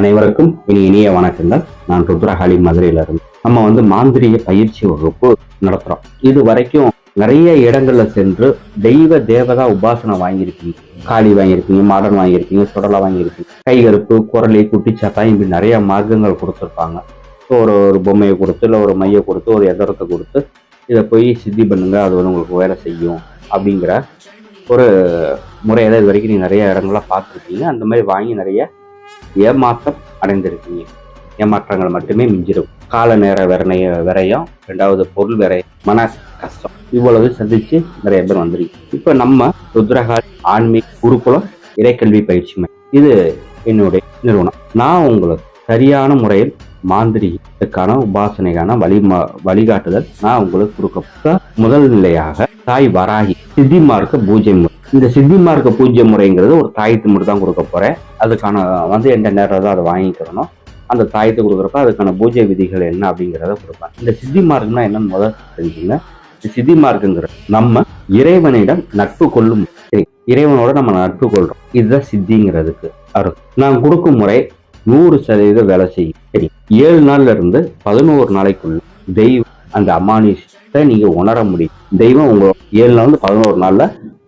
அனைவருக்கும் இனி இனிய வணக்கங்கள். நான் ருத்ரஹாலி மதுரையிலிருந்து நம்ம வந்து மாந்திரிய பயிற்சி வகுப்பு நடத்துறோம். இது வரைக்கும் நிறைய இடங்கள்ல சென்று தெய்வ தேவதா உபாசனை வாங்கியிருக்கீங்க. காளி வாங்கியிருக்கீங்க மாடன் வாங்கியிருக்கீங்க சுடலை வாங்கியிருக்கீங்க. கைகருப்பு குரலி குட்டிச்சாத்தா இப்படி நிறைய மார்க்கங்கள் கொடுத்துருப்பாங்க. ஒரு ஒரு பொம்மையை கொடுத்து இல்லை ஒரு மையை கொடுத்து ஒரு எதிரத்தை கொடுத்து இதை போய் சித்தி பண்ணுங்க அது வந்து உங்களுக்கு வேலை செய்யும் அப்படிங்கிற ஒரு முறையை இது வரைக்கும் நீங்கள் நிறைய இடங்கள்ல பார்த்துருக்கீங்க. அந்த மாதிரி வாங்கி நிறைய ஏமாற்றம் அடைந்திருக்கீங்க. ஏமாற்றங்கள் மட்டுமே மிஞ்சிடும். கால நேர விரணைய விரையும் ரெண்டாவது பொருள் விரயம் மன கஷ்டம். இவ்வளவு சந்திச்சு நிறைய பேர் வந்திருக்கு இப்போ நம்ம ருத்ரகால் ஆன்மீக குருகுலம் இறைக்கல்வி பயிற்சி மையம். இது என்னுடைய நிறுவனம். நான் உங்களுக்கு சரியான முறையில் மாந்திரிகத்துக்கான உபாசனைக்கான வழி வழிகாட்டுதல் நான் உங்களுக்கு கொடுக்க முதல் நிலையாக தாய் வராகி சித்தி மார்க்க பூஜை முறை. இந்த சித்தி மார்க்க பூஜை முறைங்கிறது ஒரு தாயத்து மட்டும் தான் கொடுக்க போறேன். அதுக்கான வந்து எந்த நேரம் தான் அதை வாங்கிக்கிறனோ அந்த தாயத்தை கொடுக்குறப்ப அதுக்கான பூஜை விதிகள் என்ன அப்படிங்கிறத கொடுப்பேன். இந்த சித்தி மார்க்குனா என்னன்னு முதல் தெரிஞ்சுங்க. சித்தி மார்க்குங்கிற நம்ம இறைவனிடம் நட்பு கொள்ளும் சரி இறைவனோட நம்ம நட்பு கொள்றோம். இதுதான் சித்திங்கிறதுக்கு அர்த்தம் நான் கொடுக்கும் முறை நூறு சதவீதம் வேலை செய்யும். சரி ஏழு நாள்ல இருந்து பதினோரு நாளைக்குள்ள தெய்வம் அந்த அமானுஷத்தை நீங்க உணர முடியும். தெய்வம் உங்களோட ஏழு நாள் பதினோரு நாள்ல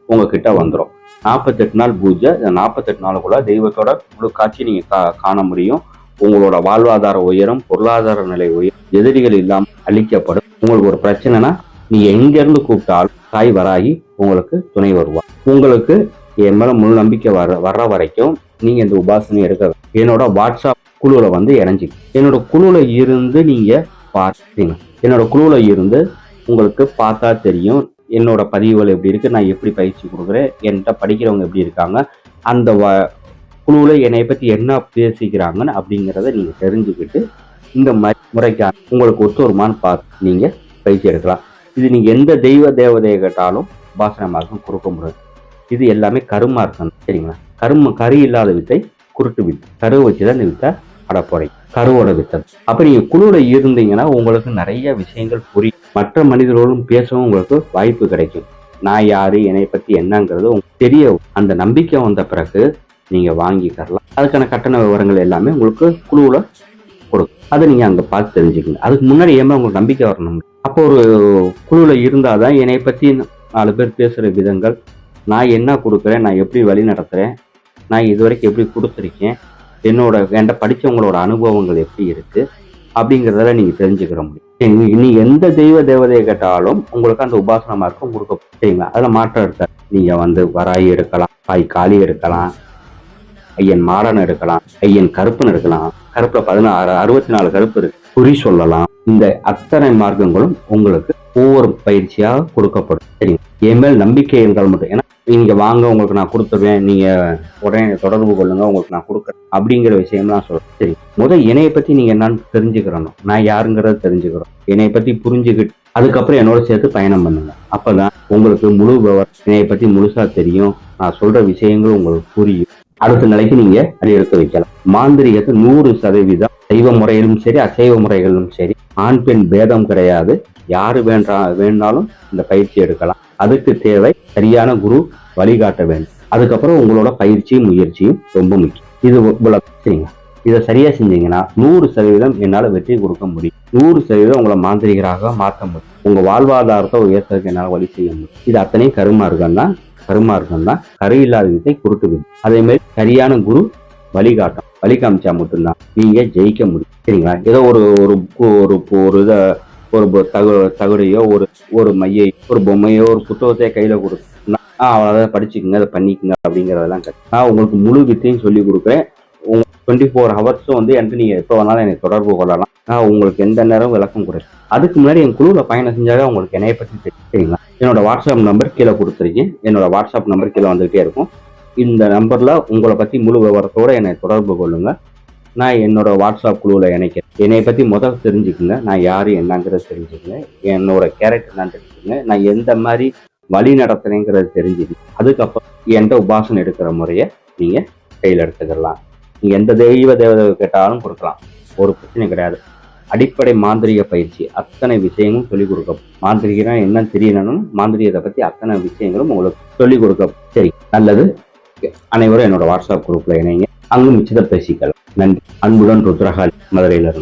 உங்ககிட்ட வந்துடும் நாற்பத்தெட்டு நாள் பூஜை இந்த நாற்பத்தெட்டு நாளுக்குள்ள தெய்வத்தோட முழு காட்சி நீங்க கா- காண முடியும். உங்களோட வாழ்வாதார உயரம் பொருளாதார நிலை உயரம் எதிரிகள் இல்லாமல் அழிக்கப்படும். உங்களுக்கு ஒரு பிரச்சனைனா நீ எங்க இருந்து கூப்பிட்டாலும் தாய் வராகி உங்களுக்கு துணை வருவா உங்களுக்கு என் மேல முழு நம்பிக்கை வர வர்ற வரைக்கும் நீங்க இந்த உபாசனை எடுக்க என்னோட வாட்ஸ்அப் குழுல வந்து இணைஞ்சி என்னோட குழுல இருந்து நீங்க பார்த்தீங்க என்னோட குழுல இருந்து உங்களுக்கு பார்த்தா தெரியும் என்னோட பதிவுகள் எப்படி இருக்கு நான் எப்படி பயிற்சி கொடுக்குறேன் என்கிட்ட படிக்கிறவங்க எப்படி இருக்காங்க அந்த வ குழுவில் என்னை பற்றி என்ன பேசிக்கிறாங்கன்னு அப்படிங்கிறத நீங்கள் தெரிஞ்சுக்கிட்டு இந்த மாதிரி முறைக்கான உங்களுக்கு ஒத்து வருமானு பார்த்து நீங்கள் பயிற்சி எடுக்கலாம். இது நீங்கள் எந்த தெய்வ தேவதையை கேட்டாலும் பாசனமாக மார்க்கம் கொடுக்க முடியாது. இது எல்லாமே கருமார்க்கம் சரிங்களா? கரும கரு இல்லாத வித்தை குருட்டு வித்து கருவை வச்சு தான் இந்த வித்தை அடப்போடை கருவோட வித்தை. அப்போ நீங்கள் குழுவில் இருந்தீங்கன்னா உங்களுக்கு நிறைய விஷயங்கள் புரியும். மற்ற மனிதர்களோடும் பேசவும் உங்களுக்கு வாய்ப்பு கிடைக்கும். நான் யாரு என்னை பற்றி என்னங்கிறது உங்களுக்கு தெரிய அந்த நம்பிக்கை வந்த பிறகு நீங்கள் வாங்கிக்கரலாம் அதுக்கான கட்டண விவரங்கள் எல்லாமே உங்களுக்கு குழுவில் கொடுக்கும். அதை நீங்கள் அங்கே பார்த்து தெரிஞ்சுக்கங்க அதுக்கு முன்னாடி ஏமா உங்களுக்கு நம்பிக்கை வரணும்? அப்போ ஒரு குழுவில் இருந்தால் தான் என்னை பற்றி நாலு பேர் பேசுகிற விதங்கள் நான் என்ன கொடுக்குறேன் நான் எப்படி வழி நடத்துகிறேன் நான் இது வரைக்கும் எப்படி கொடுத்துருக்கேன் என்னோட என்கிட்ட படித்தவங்களோட அனுபவங்கள் எப்படி இருக்குது அப்படிங்கிறதெல்லாம் நீங்கள் தெரிஞ்சுக்கிற முடியும். நீ- எந்த தெய்வ தேவதையை கேட்டாலும் உங்களுக்கு அந்த உபாசன மார்க்கம் கொடுக்க சரிங்களா? அதில் மாற்றம் இருக்காது நீங்கள் வந்து வராயி எடுக்கலாம் பாய் காளி எடுக்கலாம் ஐயன் மாடன் எடுக்கலாம் ஐயன் கருப்புன்னு எடுக்கலாம். கருப்புல பதினாறு அறுபத்தி நாலு கருப்பு இருக்கு. குறி சொல்லலாம். இந்த அத்தனை மார்க்கங்களும் உங்களுக்கு ஒவ்வொரு பயிற்சியாக கொடுக்கப்படும். சரி என் மேல் நம்பிக்கை இருந்தால் மட்டும் ஏன்னா நீங்க வாங்க உங்களுக்கு நான் கொடுத்துருவேன் நீங்க உடனே தொடர்பு கொள்ளுங்க உங்களுக்கு நான் கொடுக்குறேன் அப்படிங்கிற விஷயம்லாம் சொல்றேன். சரி முதல் இணையை பத்தி நீங்க என்னன்னு தெரிஞ்சுக்கிறணும். நான் யாருங்கிறத தெரிஞ்சுக்கிறோம். என்னைய பத்தி புரிஞ்சுக்கிட்டு அதுக்கப்புறம் என்னோட சேர்த்து பயணம் பண்ணுங்க. அப்பதான் உங்களுக்கு முழு விவரம் என்னைய பத்தி முழுசா தெரியும். நான் சொல்ற விஷயங்கள் உங்களுக்கு புரியும். அடுத்த நிலைக்கு நீங்க அடியெடுத்து வைக்கலாம். மாந்திரிகத்தை நூறு சதவீதம் சைவ முறையிலும் சரி அசைவ முறைகளிலும் சரி ஆண் பெண் பேதம் கிடையாது. யாரு வேண்டா வேணாலும் இந்த பயிற்சி எடுக்கலாம். அதுக்கு தேவை சரியான குரு வழிகாட்ட வேண்டும். அதுக்கப்புறம் உங்களோட பயிற்சியும் முயற்சியும் ரொம்ப முக்கியம். இது இவ்வளவு சரிங்க இதை சரியா செஞ்சீங்கன்னா நூறு சதவீதம் என்னால வெற்றி கொடுக்க முடியும். நூறு சதவீதம் உங்களை மாந்திரிகராக மாற்ற முடியும். உங்க வாழ்வாதாரத்தை உயர்த்ததுக்கு என்னால் வழி செய்ய முடியும். இது அத்தனையும் கருமா தான் கருமார்க்கம் தான் கரு இல்லாத வித்தை குருட்டு வித்தை. அதே மாதிரி சரியான குரு வழிகாட்டும். வழி காமிச்சா மட்டும்தான் நீங்க ஜெயிக்க முடியும். சரிங்களா? ஏதோ ஒரு ஒரு ஒரு ஒரு இதை ஒரு தகு தகுடையோ ஒரு ஒரு மையை ஒரு பொம்மையோ ஒரு புத்தகத்தையோ கையில கொடுத்து அதை படிச்சுக்கோங்க அதை பண்ணிக்கங்க அப்படிங்கிறதெல்லாம் நான் உங்களுக்கு முழு வித்தையும் சொல்லி கொடுக்குறேன். டுவெண்ட்டி ஃபோர் ஹவர்ஸும் வந்து என்கிட்ட நீங்கள் எப்போ வேணாலும் எனக்கு தொடர்பு கொள்ளலாம். நான் உங்களுக்கு எந்த நேரம் விளக்கம் கொடுக்குறேன் அதுக்கு முன்னாடி என் குழுவில் பயணம் செஞ்சாலே உங்களுக்கு என்னைய பற்றி தெரியும். சரிங்களா? என்னோட வாட்ஸ்அப் நம்பர் கீழே கொடுத்துருக்கேன். என்னோட வாட்ஸ்அப் நம்பர் கீழே வந்துகிட்டே இருக்கும். இந்த நம்பரில் உங்களை பற்றி முழு விவரத்தோடு என்னை தொடர்பு கொள்ளுங்கள் நான் என்னோட வாட்ஸ்அப் குழுவில் இணைக்கிறேன். என்னை பற்றி முதல் தெரிஞ்சுக்குங்க. நான் யார் என்னங்கிறத தெரிஞ்சுக்கங்க. என்னோட கேரக்டர் என்னன்னு தெரிஞ்சுக்கங்க. நான் எந்த மாதிரி வழி நடத்துறேங்கிறத தெரிஞ்சுக்கங்க. அதுக்கப்புறம் எந்த உபாசனை எடுக்கிற முறையை நீங்கள் கையில் எடுத்துக்கலாம். நீங்கள் எந்த தெய்வ தேவதை கேட்டாலும் கொடுக்கலாம். ஒரு பிரச்சனை கிடையாது. அடிப்படை மாந்திரிக பயிற்சி. அத்தனை விஷயங்களும் சொல்லிக் கொடுக்க மாந்திரிகனா என்னன்னு தெரியணும் மாந்திரிகத்தை பற்றி அத்தனை விஷயங்களும் உங்களுக்கு சொல்லிக் கொடுக்க சரி நல்லது. அனைவரும் என்னோட வாட்ஸ்அப் குரூப்ல இணைங்க. அங்கு மிச்சத்தை பேசிக்கலாம். நன்றி. அன்புடன் ருத்ரகாளி மதுரையிலிருந்து.